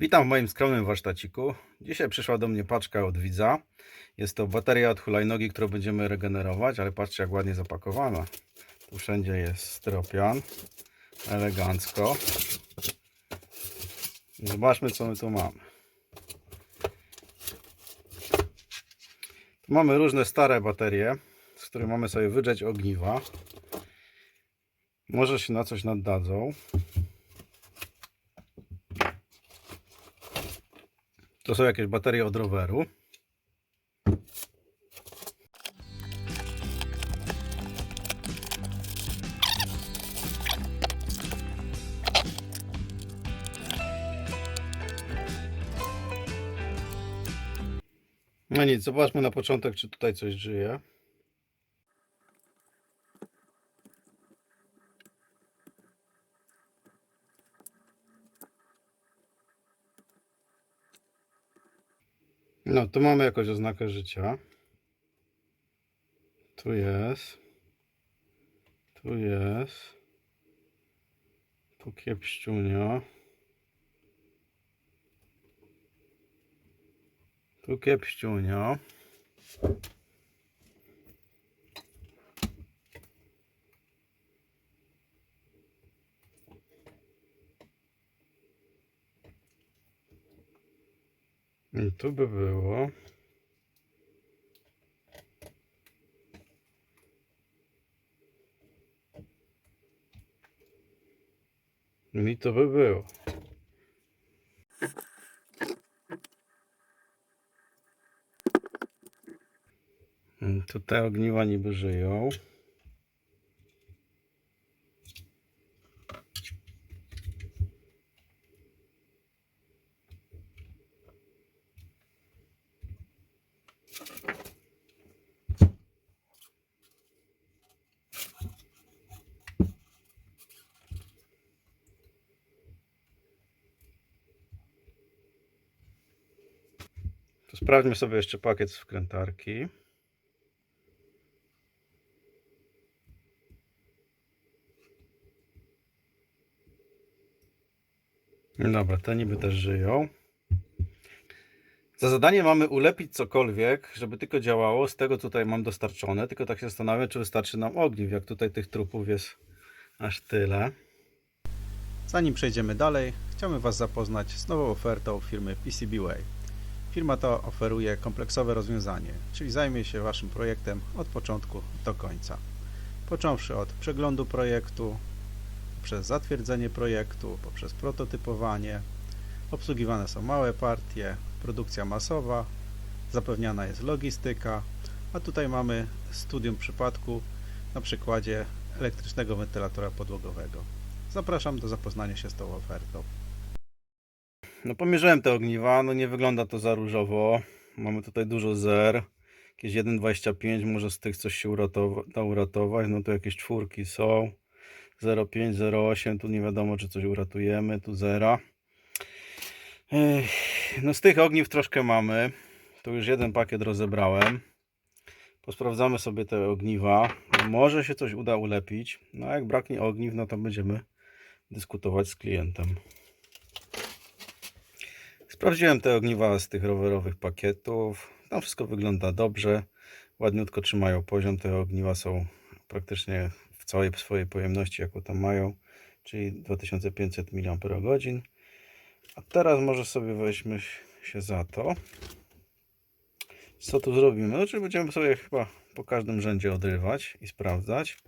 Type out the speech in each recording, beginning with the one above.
Witam w moim skromnym warsztaciku. Dzisiaj przyszła do mnie paczka od widza. Jest to bateria od hulajnogi, którą będziemy regenerować, ale patrzcie jak ładnie zapakowana. Tu wszędzie jest styropian. Elegancko. Zobaczmy co my tu mamy. Tu mamy różne stare baterie, z których mamy sobie wydrzeć ogniwa. Może się na coś naddadzą. To są jakieś baterie od roweru. No nic, zobaczmy na początek, czy tutaj coś żyje. No, tu mamy jakąś oznakę życia. Tu jest. Tu jest. Tu kiepściunio. Tu kiepściunio. I tu by było. I to by było. I Tu ogniwa niby żyją. Sprawdźmy sobie jeszcze pakiet z wkrętarki. Dobra, te niby też żyją. Za zadanie mamy ulepić cokolwiek, żeby tylko działało. Z tego tutaj mam dostarczone, tylko tak się zastanawiam, czy wystarczy nam ogniw, jak tutaj tych trupów jest aż tyle. Zanim przejdziemy dalej, chciałbym Was zapoznać z nową ofertą firmy PCBWay. Firma ta oferuje kompleksowe rozwiązanie, czyli zajmie się Waszym projektem od początku do końca. Począwszy od przeglądu projektu, poprzez zatwierdzenie projektu, poprzez prototypowanie, obsługiwane są małe partie, produkcja masowa, zapewniana jest logistyka, a tutaj mamy studium przypadku na przykładzie elektrycznego wentylatora podłogowego. Zapraszam do zapoznania się z tą ofertą. No pomierzyłem te ogniwa, no nie wygląda to za różowo. Mamy tutaj dużo zer. Jakieś 1,25, może z tych coś się da uratować. No tu jakieś czwórki są. 0,5, 0,8, tu nie wiadomo czy coś uratujemy, tu zera. No z tych ogniw troszkę mamy. Tu już jeden pakiet rozebrałem. Posprawdzamy sobie te ogniwa. Może się coś uda ulepić. No a jak braknie ogniw, no to będziemy dyskutować z klientem. Sprawdziłem te ogniwa z tych rowerowych pakietów. Tam wszystko wygląda dobrze. Ładniutko trzymają poziom. Te ogniwa są praktycznie w całej swojej pojemności, jaką tam mają, czyli 2500 mAh. A teraz może sobie weźmy się za to. Co tu zrobimy? No, czyli będziemy sobie chyba po każdym rzędzie odrywać i sprawdzać.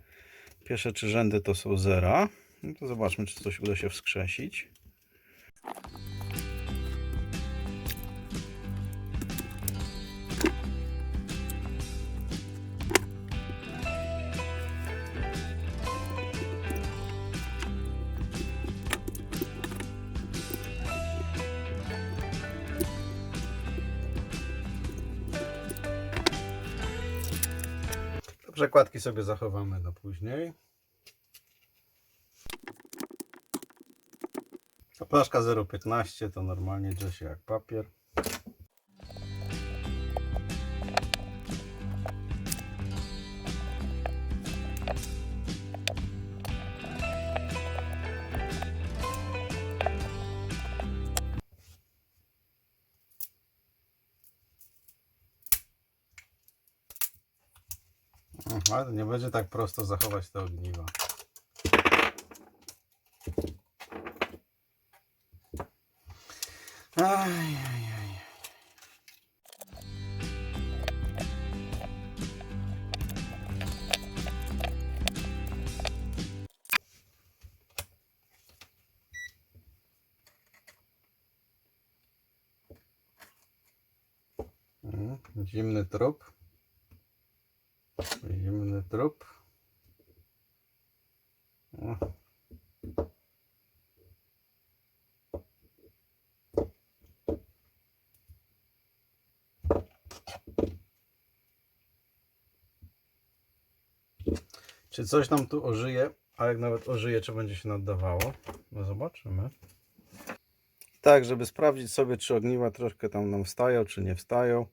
Pierwsze trzy rzędy to są zera. No to zobaczmy, czy coś uda się wskrzesić. Przekładki sobie zachowamy na później. Plaszka 0,15 to normalnie drze się jak papier. Nie będzie tak prosto zachować te ogniwa. Aj, aj, aj. Mhm, Zimny trup. O. Czy coś nam tu ożyje? A jak nawet ożyje, czy będzie się naddawało? No zobaczymy. Tak, żeby sprawdzić sobie, czy ogniwa troszkę tam nam wstają, czy nie wstają.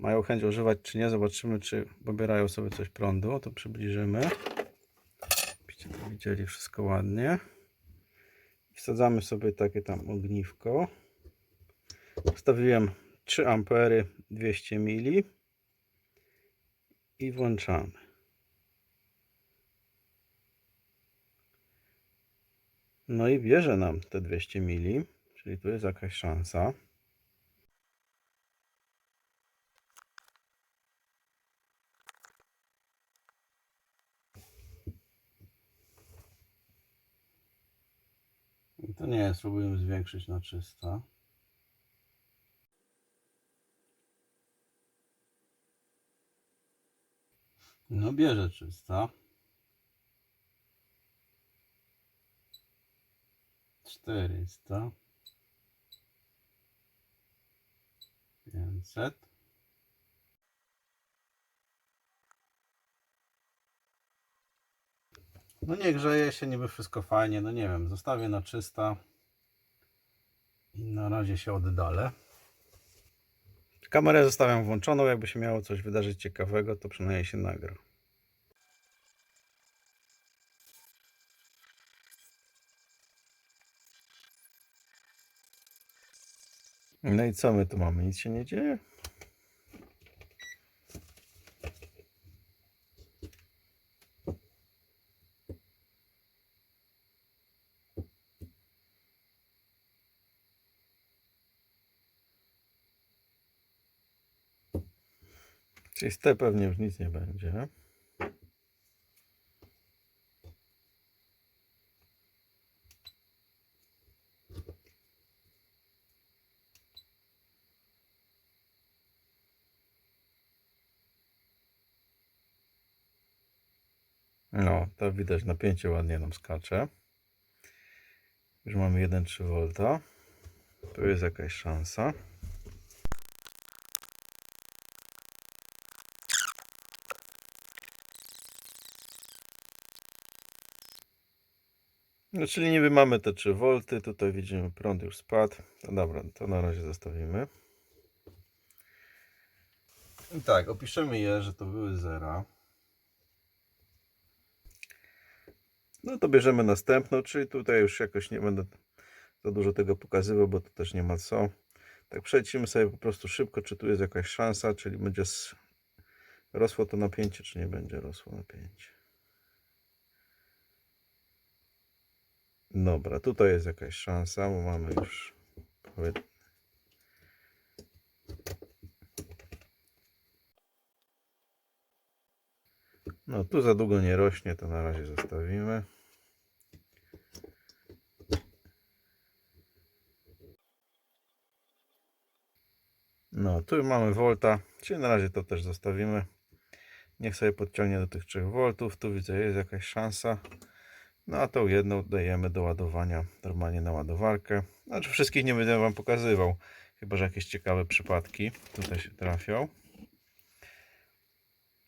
Mają chęć używać, czy nie. Zobaczymy, czy pobierają sobie coś prądu. To przybliżymy. Byście to widzieli wszystko ładnie. Wsadzamy sobie takie tam ogniwko. Wstawiłem 3 ampery 200 mili i włączamy. No i bierze nam te 200 mili, czyli tu jest jakaś szansa. To nie spróbujemy zwiększyć na 300. No bierze 300. 400. 500. No nie grzeje się, niby wszystko fajnie, no nie wiem, zostawię na 300 i na razie się oddalę. Kamerę zostawiam włączoną, jakby się miało coś wydarzyć ciekawego, to przynajmniej się nagra. No i co my tu mamy? Nic się nie dzieje? Czyli z te pewnie już nic nie będzie. No, to widać napięcie ładnie nam skacze. Już mamy 1,3 V. Tu jest jakaś szansa. No, czyli niby mamy te 3 V, tutaj widzimy prąd już spadł. No dobra, to na razie zostawimy. I tak, opiszemy je, że to były zera. No to bierzemy następną, czyli tutaj już jakoś nie będę za dużo tego pokazywał, bo to też nie ma co. Tak przejdźmy sobie po prostu szybko, czy tu jest jakaś szansa, czyli będzie rosło to napięcie, czy nie będzie rosło napięcie. Dobra, tutaj jest jakaś szansa, bo mamy już No tu za długo nie rośnie, to na razie zostawimy. No, tu mamy volta, czyli na razie to też zostawimy. Niech sobie podciągnie do tych 3 V. Tu widzę, jest jakaś szansa. No a tą jedną dajemy do ładowania normalnie na ładowarkę. Znaczy wszystkich nie będę Wam pokazywał, chyba że jakieś ciekawe przypadki tutaj się trafią.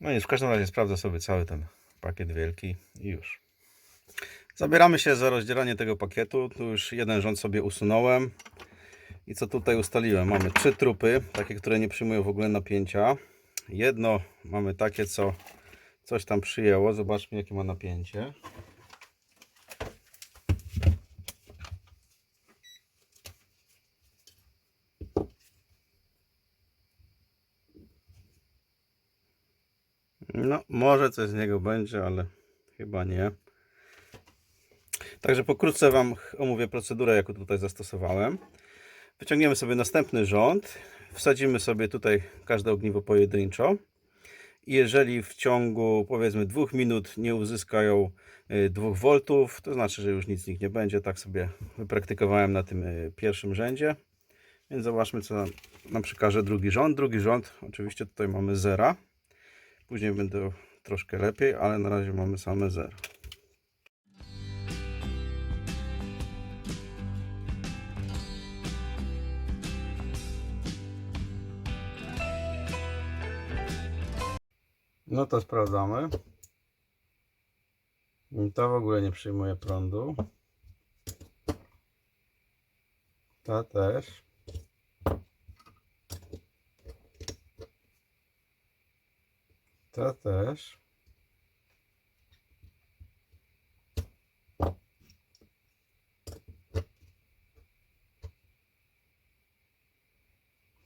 No nic, w każdym razie sprawdzę sobie cały ten pakiet wielki i już. Zabieramy się za rozdzielanie tego pakietu. Tu już jeden rząd sobie usunąłem. I co tutaj ustaliłem? Mamy trzy trupy, takie, które nie przyjmują w ogóle napięcia. Jedno mamy takie, co coś tam przyjęło. Zobaczmy, jakie ma napięcie. No, może coś z niego będzie, ale chyba nie. Także pokrótce Wam omówię procedurę, jaką tutaj zastosowałem. Wyciągniemy sobie następny rząd, wsadzimy sobie tutaj każde ogniwo pojedynczo. Jeżeli w ciągu powiedzmy dwóch minut nie uzyskają y, 2 V, to znaczy, że już nic z nich nie będzie. Tak sobie wypraktykowałem na tym y, pierwszym rzędzie. Więc zobaczmy, co nam, nam przekaże drugi rząd. Drugi rząd, oczywiście tutaj mamy zera. Później będę troszkę lepiej, ale na razie mamy same zero. No to sprawdzamy. Ta w ogóle nie przyjmuje prądu. Ta też. Ta też.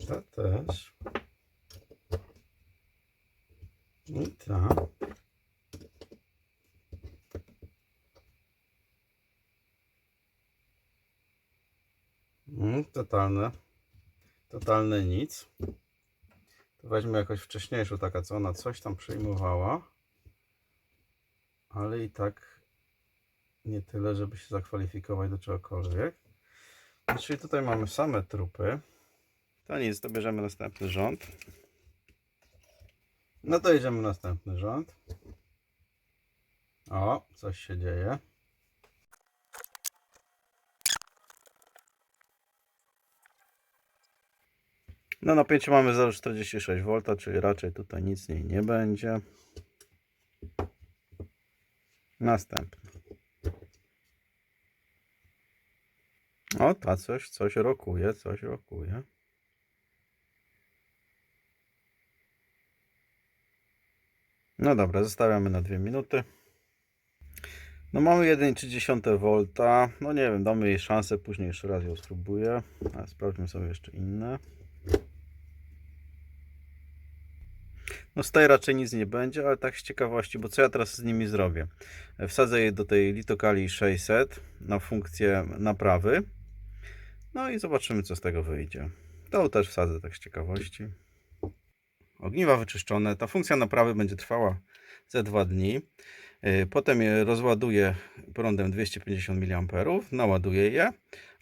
Ta też. I ta. Mm, totalne. Totalne nic. Weźmy jakoś wcześniejszą, taka co ona coś tam przyjmowała. Ale i tak nie tyle, żeby się zakwalifikować do czegokolwiek. No, Czyli tutaj mamy same trupy. To nic, to bierzemy następny rząd. No to idziemy następny rząd. O, coś się dzieje. No napięcie mamy 0,46 V, czyli raczej tutaj nic z niej nie będzie. Następny. O, ta coś, coś rokuje, coś rokuje. No dobra, zostawiamy na 2 minuty. No mamy 1,3 V. No nie wiem, damy jej szansę, później jeszcze raz ją spróbuję. A sprawdźmy sobie jeszcze inne. No z tej raczej nic nie będzie, ale tak z ciekawości, bo co ja teraz z nimi zrobię? Wsadzę je do tej Litokali 600 na funkcję naprawy. No i zobaczymy co z tego wyjdzie. To też wsadzę tak z ciekawości. Ogniwa wyczyszczone. Ta funkcja naprawy będzie trwała ze 2 dni. Yy, Potem je rozładuję prądem 250 mA, naładuję je,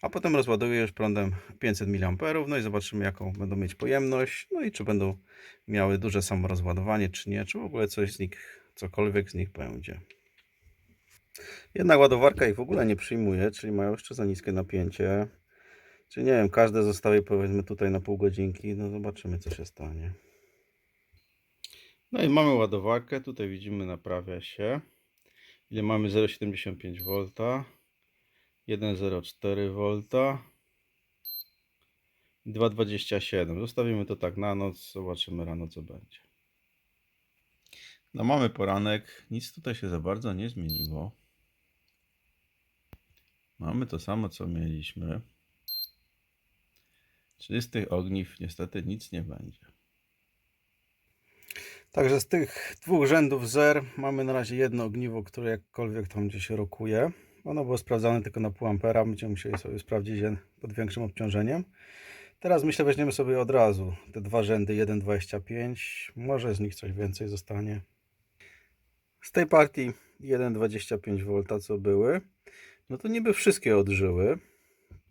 a potem rozładuję już prądem 500 mA. No i zobaczymy, jaką będą mieć pojemność, no i czy będą miały duże samorozładowanie, czy nie, czy w ogóle coś z nich, cokolwiek z nich będzie. Jedna ładowarka ich w ogóle nie przyjmuje, czyli mają jeszcze za niskie napięcie. Czyli nie wiem, każde zostawię powiedzmy tutaj na pół godzinki, no zobaczymy co się stanie. No i mamy ładowarkę, tutaj widzimy naprawia się. Ile mamy 0,75 V, 1,04 V, 2,27. Zostawimy to tak na noc, zobaczymy rano co będzie. No mamy poranek, nic tutaj się za bardzo nie zmieniło. Mamy to samo co mieliśmy. Czyli z tych ogniw niestety nic nie będzie. Także z tych dwóch rzędów zer mamy na razie jedno ogniwo, które jakkolwiek tam gdzieś rokuje. Ono było sprawdzane tylko na pół ampera. Będziemy musieli sobie sprawdzić je pod większym obciążeniem. Teraz myślę weźmiemy sobie od razu te dwa rzędy 1,25. Może z nich coś więcej zostanie. Z tej partii 1,25 V co były, no to niby wszystkie odżyły.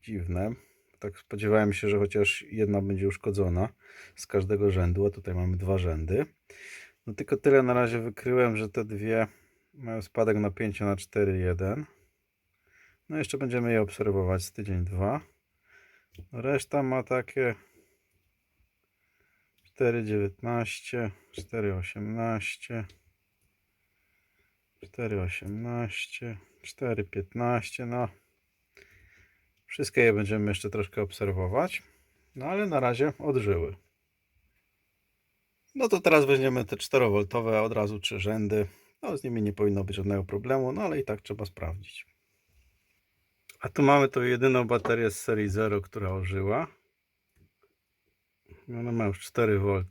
Dziwne. Tak spodziewałem się, że chociaż jedna będzie uszkodzona z każdego rzędu, a tutaj mamy dwa rzędy. No tylko tyle na razie wykryłem, że te dwie mają spadek napięcia na 4,1. No jeszcze będziemy je obserwować z tydzień 2. Reszta ma takie 4,19, 4,18, 4,18, 4,15. No, wszystkie je będziemy jeszcze troszkę obserwować. No ale na razie odżyły. No to teraz weźmiemy te 4V od razu trzy rzędy. No z nimi nie powinno być żadnego problemu, no ale i tak trzeba sprawdzić. A tu mamy tą jedyną baterię z serii 0, która ożyła. Ona ma już 4V.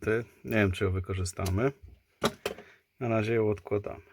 Nie wiem, czy ją wykorzystamy. Na razie ją odkładamy.